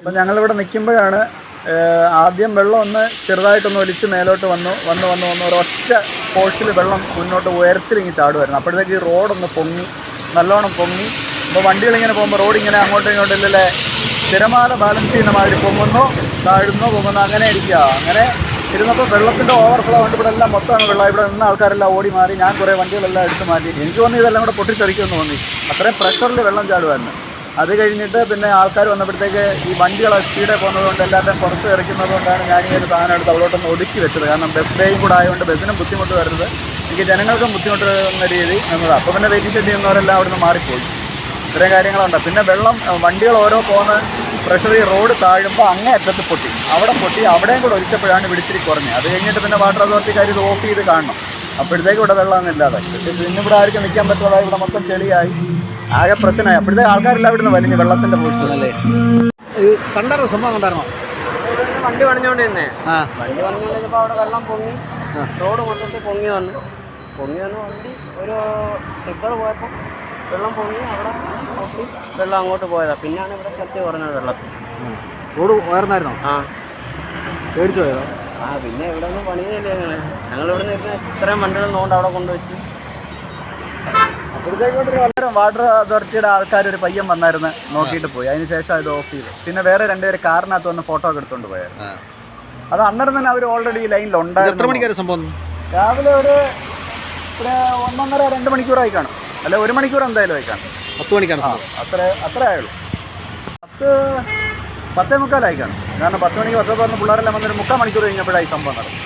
അപ്പം ഞങ്ങളിവിടെ നിൽക്കുമ്പോഴാണ് ആദ്യം വെള്ളം ഒന്ന് ചെറുതായിട്ടൊന്ന് ഒലിച്ച് മേലോട്ട് വന്നു വന്ന് വന്ന് വന്ന്. ഒരൊറ്റ ഫോഴ്സിൽ വെള്ളം മുന്നോട്ട് ഉയരത്തിലിങ്ങി ചാടുമായിരുന്നു അപ്പോഴത്തേക്ക് ഈ റോഡൊന്ന് പൊങ്ങി നല്ലോണം പൊങ്ങി. അപ്പോൾ വണ്ടികളിങ്ങനെ പോകുമ്പോൾ റോഡ് ഇങ്ങനെ അങ്ങോട്ടും ഇങ്ങോട്ടും ഇല്ലല്ലേ? തിരമാല ബാലൻസ് ചെയ്യുന്ന മാതിരി പൊങ്ങുന്നു താഴുന്നു പൊങ്ങുന്നു അങ്ങനെ ഇരിക്കുക അങ്ങനെ ഇരുന്നപ്പോൾ വെള്ളത്തിന്റെ ഓവർഫ്ലോ കൊണ്ട് ഇവിടെ എല്ലാം മൊത്തമാണ് വെള്ളം ഇവിടെ നിന്ന ആൾക്കാരെല്ലാം ഓടി മാറി. ഞാൻ കുറേ വണ്ടികളെല്ലാം എടുത്ത് മാറ്റി. എനിക്ക് തോന്നി ഇതെല്ലാം കൂടെ പൊട്ടിച്ചെറിക്കുമെന്ന് തോന്നി. അത്രയും പ്രഷറിൽ വെള്ളം ചാടുമായിരുന്നു അത് കഴിഞ്ഞിട്ട് പിന്നെ ആൾക്കാർ വന്നപ്പോഴത്തേക്ക് ഈ വണ്ടികൾ സ്പീഡേ പോകുന്നത് കൊണ്ട് എല്ലാവരും പുറത്ത് ഇറക്കുന്നത് കൊണ്ടാണ് ഞാൻ ഈ ഒരു സാധനം എടുത്ത് അവളോട്ടൊന്ന് ഒതുക്കി വെച്ചത്. കാരണം ബസ് ഡേയും കൂടെ ആയതുകൊണ്ട് ബസ്സിനും ബുദ്ധിമുട്ട് വരുന്നത്. എനിക്ക് ജനങ്ങൾക്കും ബുദ്ധിമുട്ട് വരുന്ന രീതി എന്നതാണ് അപ്പോൾ പിന്നെ വെയിറ്റിംഗ് ഷെഡ് ചെയ്യുന്നവരെല്ലാം അവിടുന്ന് മാറിപ്പോയി. ഇത്രയും കാര്യങ്ങളുണ്ട്. പിന്നെ വെള്ളം വണ്ടികൾ ഓരോ പോകുന്ന പ്രഷറി റോഡ് താഴുമ്പോൾ അങ്ങേ അറ്റത്ത് പൊട്ടി. അവിടെ പൊട്ടി അവിടെയും കൂടെ ഒരിച്ചപ്പോഴാണ് വിളിച്ചിരി കുറഞ്ഞത്. അത് കഴിഞ്ഞിട്ട് പിന്നെ വാട്ടർ അതോറിറ്റിക്കാർ ഇത് ഓഫ് ചെയ്ത് കാണണം. അപ്പോഴത്തേക്ക് ഇവിടെ വെള്ളമൊന്നും ഇല്ലാതെ പിന്നെ ഇവിടെ ആർക്കും നിൽക്കാൻ പറ്റാതായി ഇവിടെ മൊത്തം ചെളിയായി. ആകെ പ്രശ്നമായി. അപ്പോഴത്തേക്ക് ആൾക്കാരെല്ലാം ഇവിടുന്ന് വലിഞ്ഞ് വെള്ളത്തിന്റെ ഇത് കണ്ടായിരുന്നോ? സംഭവം കണ്ടായിരുന്നോ? വണ്ടി പണിഞ്ഞോണ്ട് തന്നെ വണ്ടി പണിഞ്ഞോണ്ട് കഴിഞ്ഞപ്പോൾ അവിടെ വെള്ളം പൊങ്ങി. റോഡ് മൊത്തത്തിൽ പൊങ്ങി വന്നു. പൊങ്ങി വന്ന് വണ്ടി ഒരു ട്രിപ്പർ പോയപ്പോൾ വെള്ളം പൊങ്ങി. അവിടെ പൊട്ടി വെള്ളം അങ്ങോട്ട് പോയതാ. പിന്നാണ് ഇവിടെ ശക്തി കുറഞ്ഞത് വെള്ളത്തിൽ. റോഡ് ഉയർന്നായിരുന്നോ ആ. പേടിച്ചു പോയതോ? ആ പിന്നെ ഇവിടെ ഒന്നും പണിയില്ലേ ഞങ്ങൾ ഞങ്ങൾ ഇവിടെ നിന്ന് ഇത്രയും വണ്ടികൾ നോണ്ട് അവിടെ കൊണ്ടുവച്ച്. വാട്ടർ അതോറിറ്റിയുടെ ആൾക്കാർ ഒരു പയ്യൻ വന്നായിരുന്നു നോക്കിയിട്ട് പോയി. അതിന് ശേഷം ഇത് ഓഫ് ചെയ്തു. പിന്നെ വേറെ രണ്ടുപേര് കാറിനകത്ത് വന്ന് ഫോട്ടോ ഒക്കെ എടുത്തുകൊണ്ട് പോയായിരുന്നു. അത് അന്നേരം തന്നെ അവർ ഓൾറെഡി മണിക്കായിരുന്നു സംഭവം രാവിലെ ഒരു ഒരു ഒന്നൊന്നര രണ്ട് മണിക്കൂറായി കാണും. അല്ല ഒരു മണിക്കൂർ എന്തായാലും ആയി കാണും. പത്ത് മണിക്കാണ് അത്ര അത്ര ആയുള്ളൂ. പത്ത് പത്തേ മുക്കാലായി കാണും. കാരണം പത്ത് മണിക്ക് ബസ് പറഞ്ഞ് പിള്ളേരെല്ലാം വന്നൊരു മുക്കാൽ മണിക്കൂർ കഴിഞ്ഞപ്പോഴായി സംഭവം നടക്കും